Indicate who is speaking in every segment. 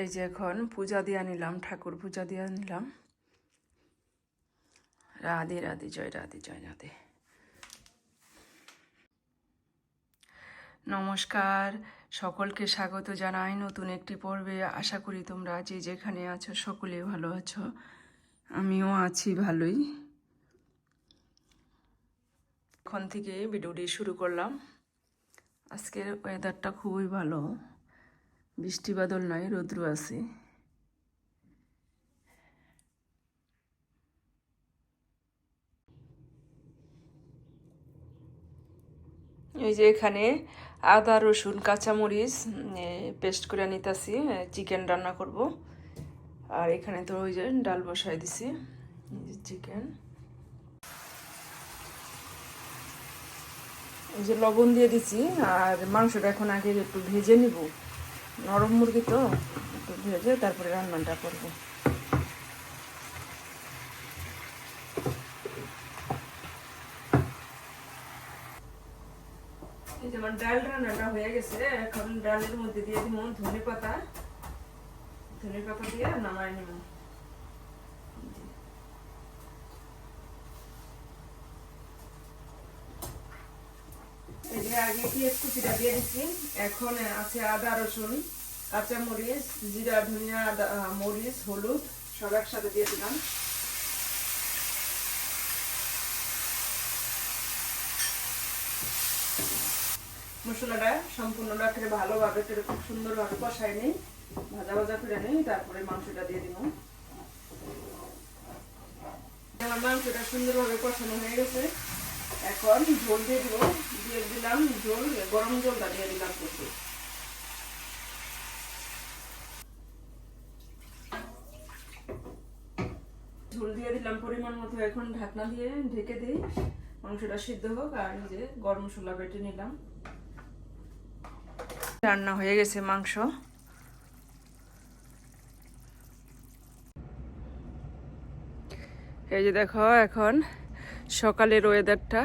Speaker 1: এই যে এখন পূজা দিয়া নিলাম, ঠাকুর পূজা দিয়া নিলাম। রাধে রাধে, জয় রাধে জয়, রাধে। নমস্কার, সকলকে স্বাগত জানাই নতুন একটি পর্বে। আশা করি তোমরা যে যেখানে আছো সকলে ভালো আছো, আমিও আছি ভালোই। এখন থেকে ভিডিওটি শুরু করলাম। আজকের ওয়েদারটা খুবই ভালো। বৃষ্টি বাদল নয় রৌদ্র আছে। ওই যে এখানে আদা, রসুন, কাঁচামরিচ পেস্ট করে নিতেছি চিকেন রান্না করব। আর এখানে তো ওই যে ডাল বসাই দিছি চিকেন। ওই যে লবণ দিয়ে দিছি, আর মাংসটা এখন আগে একটু ভেজে নিব। নরম মুরগি তো, একটু ভেজে তারপরে রান্নাটা করব। যেমন ডাল রান্নাটা হয়ে গেছে, এখন ডালের মধ্যে দিয়ে দিব ধনে পাতা ধনে পাতা দিয়ে নামাই নিব এই যে আগে পেঁয়াজ কুচিটা দিয়ে দিচ্ছি এখন আছে আদা, রসুন, কাঁচা মরিচ, জিরা, ধনিয়া, আদা মরিচ, হলুদ, সব একসাথে দিয়ে দিলাম। মশলাটা সম্পূর্ণ রাখলে ভালোভাবে করে খুব সুন্দরভাবে কষাই নিই, ভাজা ভাজা করে নিই, তারপরে মাংসটা দিয়ে দিব মাংসটা সুন্দরভাবে কষানো হয়ে গেছে। এখন ঝোল দিয়ে দিব, দিয়ে দিলাম ঝোল, গরম জলটা দিয়ে দিলাম কিছু ঝোল দিয়ে দিলাম পরিমাণ মতো, এখন ঢাকনা দিয়ে ঢেকে দিই। মাংসটা সিদ্ধ হোক আর যে গরম মশলা বেটে নিলাম। রান্না হয়ে গেছে মাংস। এই যে দেখো, এখন সকালের ওয়েদারটা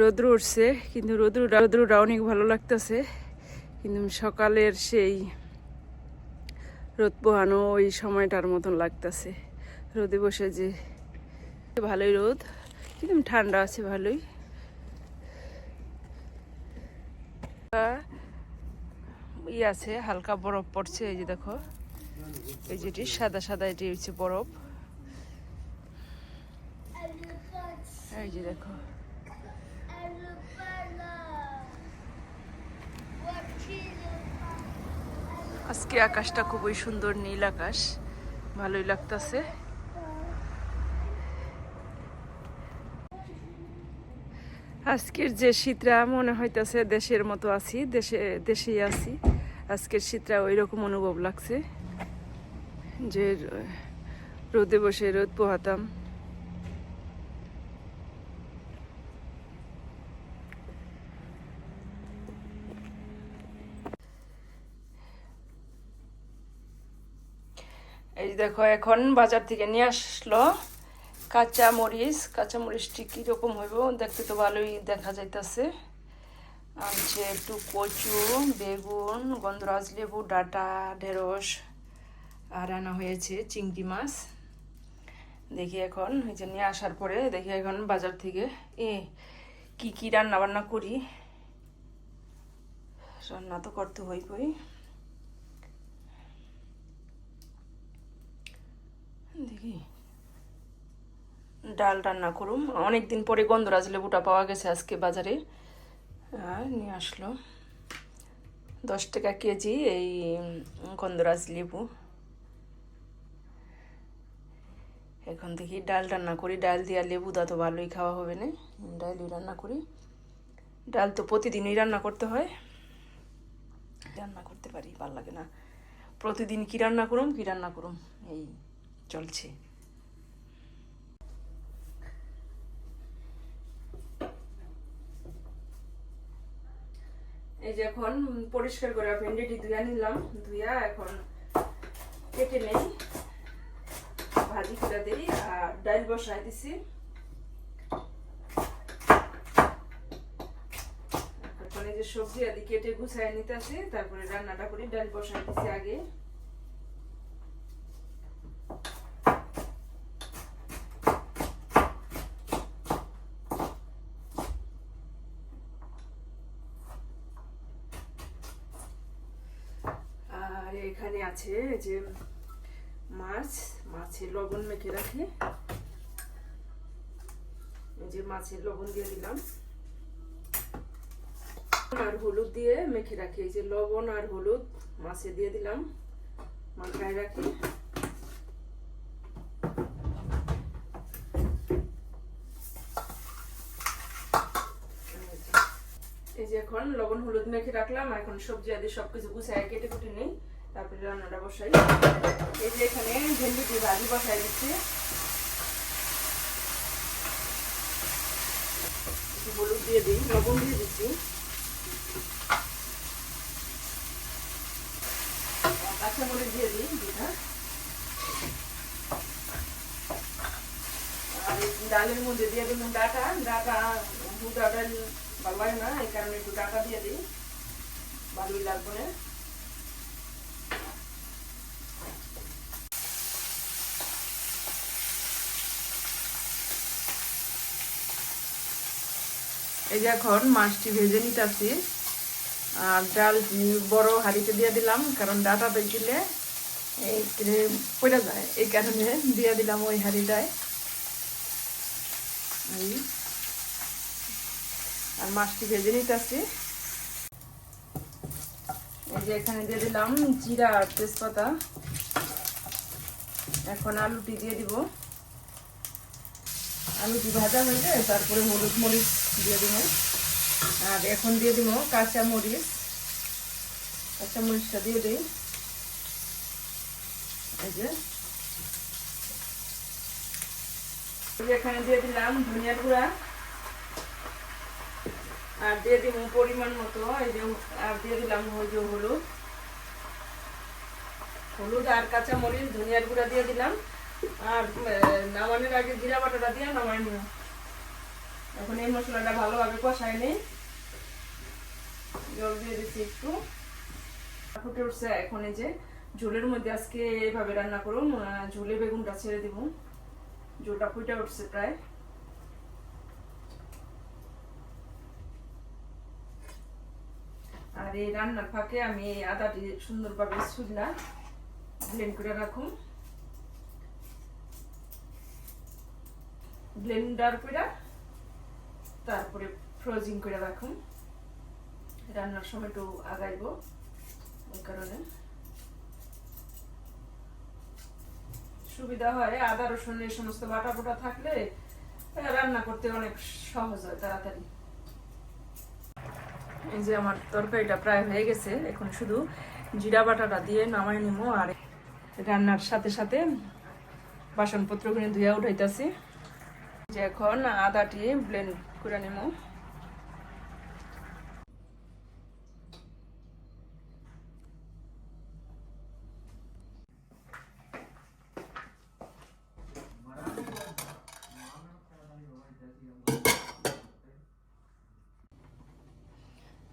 Speaker 1: রোদ্র উঠছে, কিন্তু রোদ্র রোদ্রটা অনেক ভালো লাগতেছে। কিন্তু সকালের সেই রোদ পোহানো ওই সময়টার মতন লাগতেছে। রোদে বসে যে ভালোই রোদ, কিন্তু ঠান্ডা আছে ভালোই। ই আছে, হালকা বরফ পড়ছে, এই যে দেখো। এই যেটি সাদা সাদা, এটি হচ্ছে বরফ। যে দেখো। আজকে আকাশটা খুবই সুন্দর নীল আকাশ। ভালোই লাগতেছে। আজকের যে শীতরা, মনে হইতাছে দেশের মতো আছি, দেশে, দেশেই আছি। আজকের শীতরা ওই রকম অনুভব লাগছে। যে রোদে বসে রোদ পোহাতাম। এই দেখো এখন বাজার থেকে নিয়ে আসলো। কাঁচা মরিচ, কাঁচা মরিচটি কীরকম হইব দেখতে তো ভালোই দেখা যাইতাছে। আনছে একটু কচু, বেগুন, গন্ধরাজ লেবু, ডাটা, ঢেঁড়স, আর আনা হয়েছে চিংড়ি মাছ। দেখি এখন, এই যে নিয়ে আসার পরে দেখি এখন বাজার থেকে, এ, কি কি রান্না বান্না করি? রান্না তো করতে হইবই। দেখি। ডাল রান্না করুম। অনেকদিন পরে গন্ধরাজ লেবুটা পাওয়া গেছে আজকে বাজারে। আর নিয়ে আসলো। দশ টাকা কেজি এই গন্ধরাজ লেবু। এখন দেখি ডাল রান্না করি। ডাল দিয়া লেবু দা তো ভালোই খাওয়া হবে না। ডালই রান্না করি। ডাল তো প্রতিদিনই রান্না করতে হয়। রান্না করতে পারি, ভালো লাগে না। প্রতিদিন কি রান্না করুম, কি রান্না করুম? এই চলছে। এই যে এখন পরিষ্কার করে ভেন্ডিটি ধুয়া নিলাম। ধুয়া এখন কেটে নেই। ভাজি করে দিই, আর ডাল বসাই দিছি। এখন এই যে সবজি আদি কেটে গুছায় নিতে আসি তারপরে রান্নাটা করি ডাল বসাই দিছি আগে আর এখানে আছে যে মাছ মাছে লবণ মেখে রাখি যে মাছের লবণ দিয়ে দিলাম। আর হলুদ দিয়ে মেখে রাখি। এই যে লবণ আর হলুদ মাছে দিয়ে দিলাম। মাখায় রাখি। এই যে এখন লবণ, হলুদ মেখে রাখলাম। এখন সবজি আদি সবকিছু গুছায় কেটে কুটে নিই। তারপরে রান্নাটা বসাই। এই যে এখানে ভেন্ডি দিয়ে ভাজি বসাই দিচ্ছি। হলুদ দিয়ে দিই, লবণ দিয়ে দিচ্ছি। কাঁচা মরিচ দিয়ে দিই দুটা আর ডালের মধ্যে দিয়ে দিলাম ডাটা। ডাটা দুটা ডাল ভালো না, এই কারণে একটু ডাটা দিয়ে দিই। ভালোই লাগবে না। এই যে এখন মাছটি ভেজে নিতেছি। আর ডাল বড় হাঁড়িতে দিয়ে দিলাম, কারণ ডাটা দিলে এই পড়ে যায়, এই কারণে দিয়ে দিলাম ওই হাঁড়িটায়। আর মাছটি ভেজে নিতেছি। এই যে এখানে দিয়ে দিলাম জিরা আর তেজপাতা। এখন আলুটি দিয়ে দিব। আলুটি ভাজা হয়ে যায় তারপরে হলুদ মরিচ দিয়ে দিব। আর এখন দিয়ে দিব কাঁচা মরিচ কাঁচা মরিচটা দিয়ে দিই। এই যে। এখানে দিয়ে দিলাম ধনিয়ার গুঁড়া। আর দিয়ে দিব পরিমাণ মতো, এই যে, আর দিয়ে দিলাম যে হলুদ। হলুদ আর কাঁচা মরিচ ধনিয়ার গুঁড়া দিয়ে দিলাম। আর নামানোর আগে জিরা বাটাটা দিয়ে নামাই নিব। এখন এই মশলাটা ভালোভাবে কষাই নিই। জল দিয়ে দিচ্ছি একটু। ফুটে উঠছে এখন এই যে ঝোলের মধ্যে আজকে এইভাবে রান্না করুন ঝোলে বেগুনটা ছেড়ে দিব ঝোলটা ফুটে উঠছে প্রায়। আর এই রান্নার ফাঁকে আমি এই আদাটি সুন্দরভাবে শুকনা ব্লেন্ড করে রাখুন। ব্লেন্ডার করে তারপরে ফ্রোজিং করে রাখুন। রান্নার সময় একটু আগাইব ওই কারণে। সুবিধা হয়, আদা, রসুন এই সমস্ত বাটা বোটা থাকলে রান্না করতে অনেক সহজ হয় তাড়াতাড়ি। এই যে আমার তরকারিটা প্রায় হয়ে গেছে, এখন শুধু জিরা বাটাটা দিয়ে নামাই নিবো আর রান্নার সাথে সাথে বাসনপত্রগুলো ধুয়ে উঠাইতেছি। যে এখন আদাটি ব্লেন্ড করে নেব।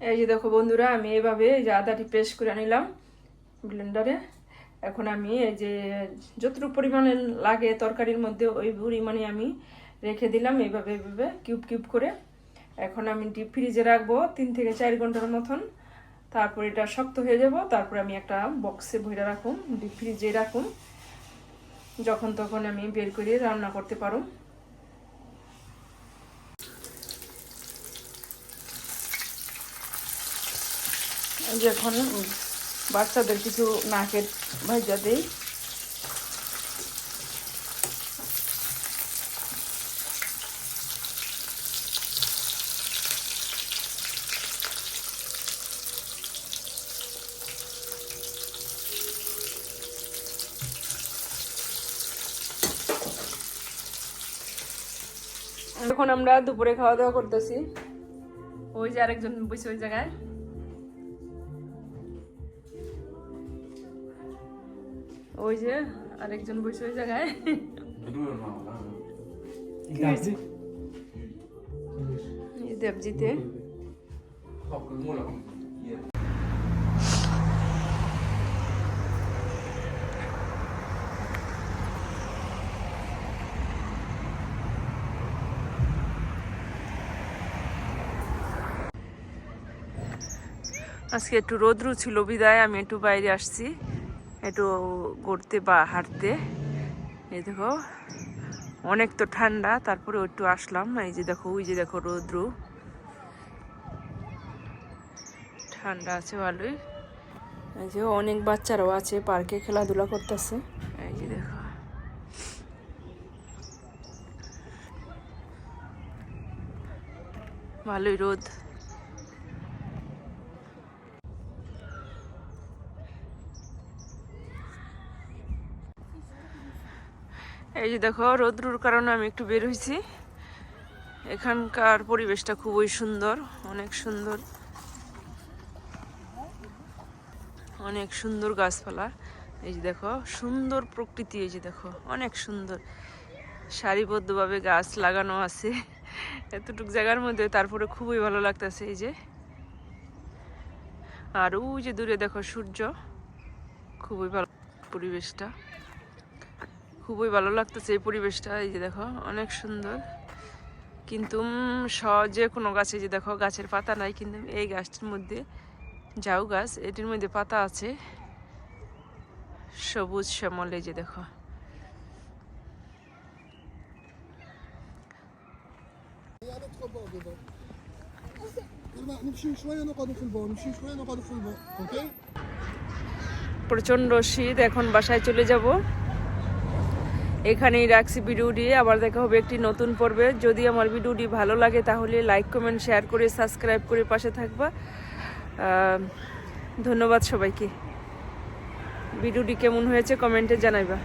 Speaker 1: এই যে দেখো বন্ধুরা, আমি এইভাবে এই যে আদাটি পেস্ট করে নিলাম ব্লেন্ডারে এখন আমি এই যে যতটুকু পরিমাণে লাগে তরকারির মধ্যে ওই পরিমাণে আমি রেখে দিলাম এইভাবে এইভাবে কিউব কিউব করে। এখন আমি ডিপ ফ্রিজে রাখব তিন থেকে চার ঘণ্টার মতন। তারপর এটা শক্ত হয়ে যাব, তারপর আমি একটা বক্সে ভরে রাখুন, ডিপ ফ্রিজে রাখুন। যখন তখন আমি বের করে রান্না করতে পারো যখন বাচ্চাদের কিছু নাকের ভাজা দিই। এখন আমরা দুপুরে খাওয়া দাওয়া করতেছি ওই যে আরেকজন বসে ওই জায়গায়। ওই যে আরেকজন বসে ওই জায়গায়। দেবজিতে। আজকে একটু রোদ্রু ছিল, বিদায়, আমি একটু বাইরে আসছি। একটু ঘুরতে বা হাঁটতে। এই দেখো, অনেক তো ঠান্ডা তারপরে একটু আসলাম। এই যে দেখো, ওই যে দেখো রোদ্রু। ঠান্ডা আছে ভালোই। এই যে অনেক বাচ্চারাও আছে, পার্কে খেলাধুলা করতেছে। এই যে দেখো। ভালোই রোদ। এই যে দেখো, রৌদ্রুর কারণে আমি একটু বের হয়েছি। এখানকার পরিবেশটা খুবই সুন্দর, অনেক সুন্দর। অনেক সুন্দর গাছপালা। এই যে দেখো, সুন্দর প্রকৃতি, এই যে দেখো, অনেক সুন্দর। সারিবদ্ধভাবে গাছ লাগানো আছে। এতটুক জায়গার মধ্যে তারপরে খুবই ভালো লাগতেছে, এই যে। আর ওই যে দূরে দেখো সূর্য, খুবই ভালো পরিবেশটা। খুবই ভালো লাগতেছে এই পরিবেশটা, এই যে দেখো, অনেক সুন্দর। কিন্তু যে কোনো গাছে যে দেখো, গাছের পাতা নাই, কিন্তু এই গাছটির মধ্যে যাও গাছ, এটির মধ্যে পাতা আছে। সবুজ শ্যামলে যে দেখো। প্রচণ্ড শীত, এখন বাসায় চলে যাব। এখানেই রাখছি ভিডিওটি। আবার দেখা হবে একটি নতুন পর্বে। যদি আমার ভিডিওটি ভালো লাগে তাহলে লাইক কমেন্ট শেয়ার করে সাবস্ক্রাইব করে পাশে থাকবা। ধন্যবাদ সবাইকে। ভিডিওটি কেমন হয়েছে কমেন্টে জানাইবা।